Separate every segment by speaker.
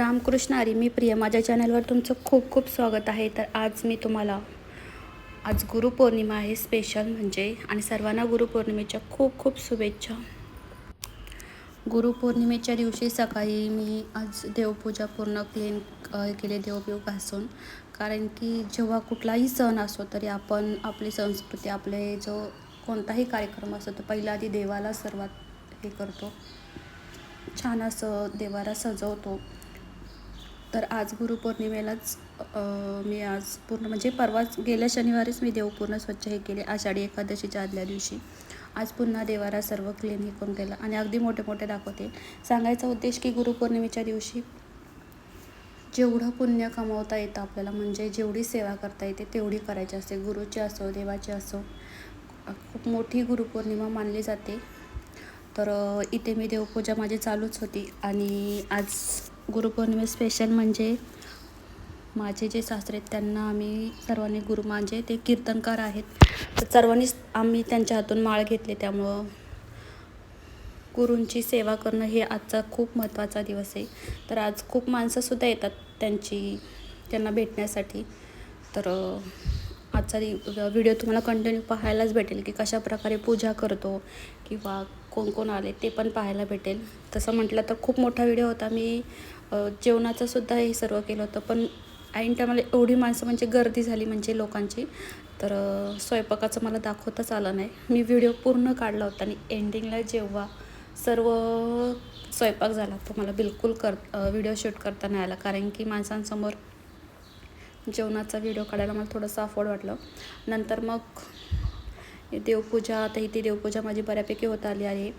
Speaker 1: रामकृष्ण हरी मी प्रिया. माझ्या चॅनलवर तुमचं खूप खूप स्वागत आहे. तर आज मी तुम्हाला आज गुरुपौर्णिमा आहे स्पेशल म्हणजे आणि सर्वांना गुरुपौर्णिमेच्या खूप खूप शुभेच्छा. गुरुपौर्णिमेच्या दिवशी सकाळी मी आज देवपूजा पूर्ण क्लीन केले देवबिव घासून. कारण की जेव्हा कुठलाही सण असो तरी आपण आपली संस्कृती आपले जो कोणताही कार्यक्रम असतो तो पहिला आधी देवाला सर्वात हे करतो. छान असं देवाला सजवतो. तर आज गुरुपौर्णिमेलाच मी आज पूर्ण म्हणजे परवाच गेल्या शनिवारीच मी देव पूर्ण स्वच्छ हे केले आषाढी एकादशीच्या आदल्या दिवशी. आज पुन्हा देवारा सर्व क्लीन हे करून केलं आणि अगदी मोठे मोठे दाखवते. सांगायचा उद्देश की गुरुपौर्णिमेच्या दिवशी जेवढं पुण्य कमावता येतं आपल्याला म्हणजे जेवढी सेवा करता येते तेवढी करायची असते. गुरुची असो देवाची असो खूप मोठी गुरुपौर्णिमा मानली जाते. तर इथे मी देवपूजा माझी चालूच होती आणि आज गुरुपौर्णिमे स्पेशल म्हणजे माझे जे सासरे आहेत त्यांना आम्ही सर्वांनी गुरु माझे ते कीर्तनकार आहेत. तर सर्वांनीच आम्ही त्यांच्या हातून माळ घेतले त्यामुळं गुरूंची सेवा करणं हे आजचा खूप महत्त्वाचा दिवस आहे. तर आज खूप माणसंसुद्धा येतात त्यांची त्यांना भेटण्यासाठी. तर आजचा व्हिडिओ तुम्हाला कंटिन्यू पाहायलाच भेटेल की कशा प्रकारे पूजा करतो किंवा कोण कोण आले ते पण पाहायला भेटेल. तसं म्हटलं तर खूप मोठा व्हिडिओ होता. मी जेवणाचंसुद्धा जेवणाचं सुद्धा हे सर्व केलं होतं. पण ऐन टायमाला एवढी माणसं म्हणजे गर्दी झाली म्हणजे लोकांची तर स्वयंपाकाचं मला दाखवताच आलं नाही. मी व्हिडिओ पूर्ण काढला होता आणि एंडिंगला जेव्हा सर्व स्वयंपाक झाला तो मला बिलकुल कर व्हिडिओ शूट करता नाही आला. कारण की माणसांसमोर जेवणाचा व्हिडिओ काढायला मला थोडंसं अफोर्ड वाटलं. नंतर मग देवपूजा आता इथे देवपूजा माझी बऱ्यापैकी होत आली आहे.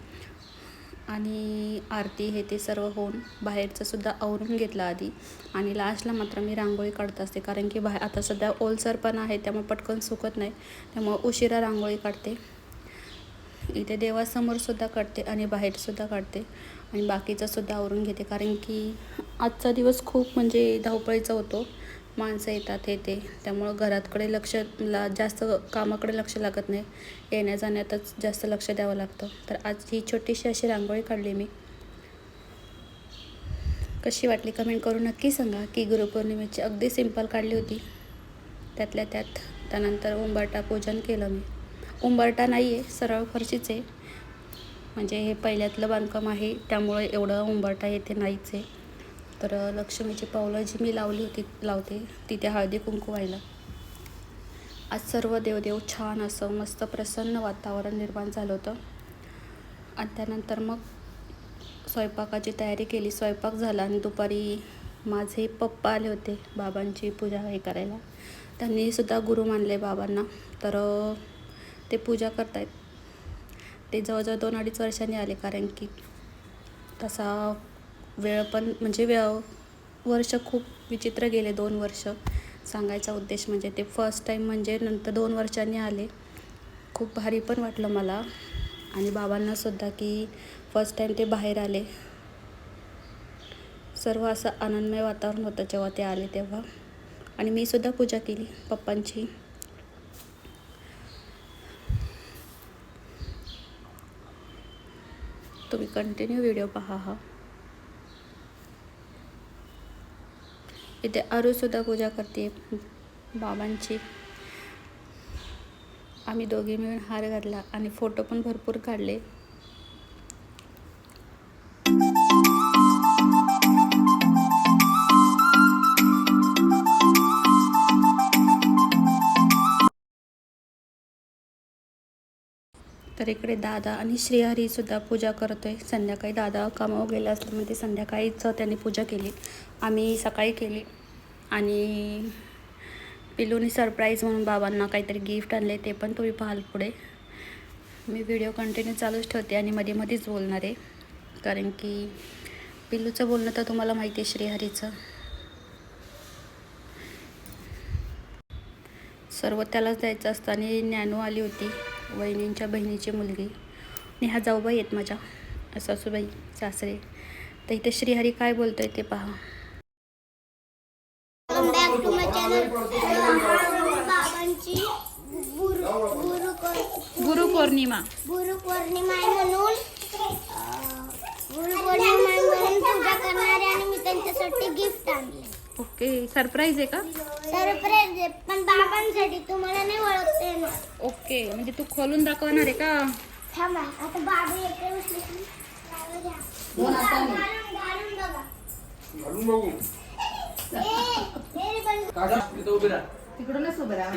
Speaker 1: आणि आरती हे ते सर्व होऊन बाहेरचंसुद्धा आवरून घेतलं आधी. आणि लास्टला मात्र मी रांगोळी काढत असते. कारण की बाहेर आता सध्या ओलसर पण आहे त्यामुळे पटकन सुकत नाही. त्यामुळे उशिरा रांगोळी काढते. इथे देवासमोरसुद्धा काढते आणि बाहेरसुद्धा काढते. आणि बाकीचंसुद्धा आवरून घेते. कारण की आजचा दिवस खूप म्हणजे धावपळीचा होतो. माणसं येतात हे ते. त्यामुळं घरातकडे लक्ष ला जास्त कामाकडे लक्ष लागत नाही. येण्या जाण्यातच जास्त लक्ष द्यावं लागतं. तर आज ही छोटीशी अशी रांगोळी काढली मी. कशी वाटली कमेंट करून नक्की सांगा की गुरुपौर्णिमेची अगदी सिंपल काढली होती. त्यातल्या त्यात त्यानंतर उंबरटा पूजन केलं मी. उंबरटा नाही आहे सरळ फरशीच. आहे म्हणजे हे पहिल्यातलं बांधकाम आहे त्यामुळे एवढं उंबरटा येथे नाहीच आहे. तर लक्ष्मीची पावलं जी मी लावली होती लावते तिथे हळदी कुंकू व्हायला आज सर्व देवदेव छान असं मस्त प्रसन्न वातावरण निर्माण झालं होतं. आणि त्यानंतर मग स्वयंपाकाची तयारी केली. स्वयंपाक झाला आणि दुपारी माझे पप्पा आले होते बाबांची पूजा हे करायला. त्यांनी सुद्धा गुरु मानले बाबांना. तर ते पूजा करतायत. ते जवळजवळ दोन अडीच वर्षांनी आले कारण की तसा वेळ पण म्हणजे वे वर्ष खूप विचित्र गेले दोन वर्ष. सांगायचा उद्देश म्हणजे ते फर्स्ट टाईम म्हणजे नंतर दोन वर्षांनी आले. खूप भारी पण वाटलं मला. आणि बाबांनासुद्धा की फर्स्ट टाईम ते बाहेर आले. सर्व असं आनंदमय वातावरण होतं जेव्हा ते आले तेव्हा. आणि मी सुद्धा पूजा केली पप्पांची. तुम्ही कंटिन्यू व्हिडिओ पहा हा. इथे अरुसुद्धा पूजा करते बाबांची. आम्ही दोघे मिळून हार घातला आणि फोटो पण भरपूर काढले. तर इकडे दादा आणि श्रीहरीसुद्धा पूजा करतोय. संध्याकाळी दादा कामावर गेला असल्यामुळे ते संध्याकाळीच त्यांनी पूजा केली. आम्ही सकाळी केली. आणि पिलूने सरप्राईज म्हणून बाबांना काहीतरी गिफ्ट आणले ते पण तुम्ही पाहाल पुढे. मी व्हिडिओ कंटिन्यू चालूच ठेवते आणि मध्ये मध्येच बोलणार. आहे कारण की पिल्लूचं बोलणं तर तुम्हाला माहिती आहे श्रीहरीचं. सर्व त्यालाच द्यायचं असतं आणि ज्ञानू आली होती वहिनींच्या बहिणीची मुलगी. आणि ह्या जाऊबाई आहेत माझ्या. सासूबाई सासरे. तर इथे श्रीहरी काय बोलतोय ते पहा.
Speaker 2: बाबांची गुरु गुरु
Speaker 1: गुरुपौर्णिमा.
Speaker 2: गुरुपौर्णिमा आहे म्हणून अं, गुरुपौर्णिमा आहे म्हणून पूजा करणारे आणि मी त्यांच्या बाबांसाठी गिफ्ट आणले.
Speaker 1: ओके सरप्राईज आहे का?
Speaker 2: सरप्राईज आहे पण बाबांसाठी तुम्हाला नाही ओळखता येणार.
Speaker 1: ओके म्हणजे तू खोलून दाखवणार आहे का?
Speaker 2: थांबा आता बाबा येते की. घालून घालून बघा.
Speaker 3: तिकडूनच उभं राहा.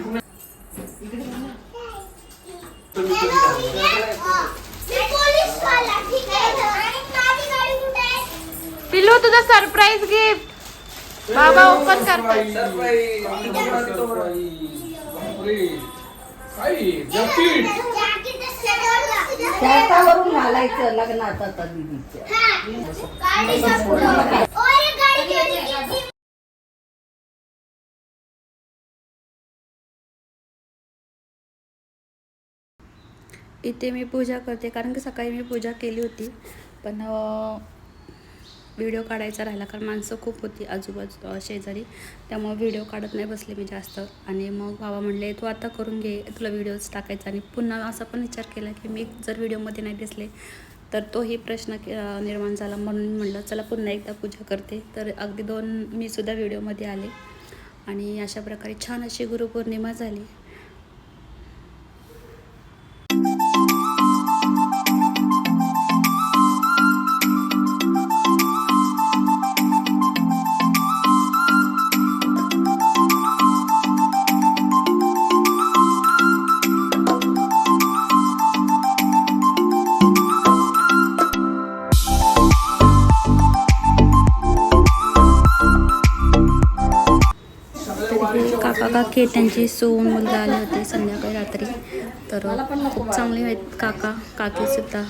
Speaker 2: मी पोलीस वाला, ठीक आहे. आणि माझी गाडी कुठे आहे?
Speaker 1: पिल्लू तुझं सरप्राईज गिफ्ट बाबा ओपन करतात
Speaker 3: घालायचं लग्नात आता दीदीच्या
Speaker 1: इथे मी पूजा करते कारण की सकाळी मी पूजा केली होती. पण व्हिडिओ काढायचा राहिला कारण माणसं खूप होती आजूबाजू शेजारी. त्यामुळे व्हिडिओ काढत नाही बसले मी जास्त. आणि मग बाबा म्हणले तू आता करून घे तुला व्हिडिओज टाकायचा. आणि पुन्हा असा पण विचार केला की मी जर व्हिडिओमध्ये नाही दिसले तर तोही प्रश्न निर्माण झाला. म्हणून म्हणलं चला पुन्हा एकदा पूजा करते. तर अगदी दोन मी सुद्धा व्हिडिओमध्ये आले. आणि अशा प्रकारे छान अशी गुरुपौर्णिमा झाली. काका आहेत, त्यांची सून मुलगा आले होते संध्याकाळी रात्री. तर खूप चांगले आहेत काका काकी सुद्धा.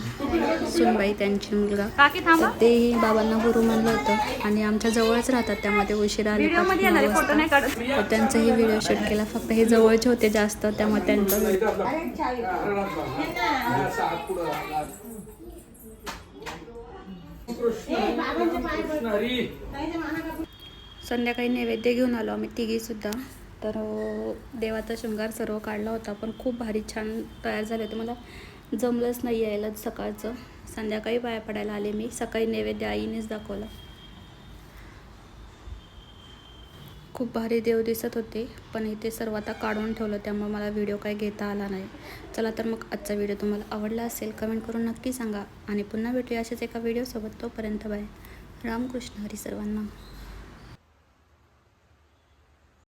Speaker 1: सूनबाई त्यांची मुलगा. तर तेही बाबांना गुरु मानलं होतं. आणि आमच्या जवळच राहतात त्यामध्ये उशिरा आले तर त्यांचाही व्हिडिओ शूट केला. फक्त हे जवळचे होते जास्त त्यामुळे त्यांचा संध्याकाळी नैवेद्य घेऊन आलो आम्ही तिघीसुद्धा तर देवाचा शृंगार सर्व काढला होता पण खूप भारी छान तयार झाले होते. मला जमलंच नाही यायला सकाळचं. संध्याकाळी पाया पडायला आले मी. सकाळी नैवेद्य आईनेच दाखवला. खूप भारी देव दिसत होते पण इथे सर्व आता काढून ठेवलं त्यामुळे मला व्हिडिओ काही घेता आला नाही. चला तर मग आजचा व्हिडिओ तुम्हाला आवडला असेल कमेंट करून नक्की सांगा. आणि पुन्हा भेटूया अशाच एका व्हिडिओसोबत. तोपर्यंत बाय. रामकृष्ण हरी सर्वांना.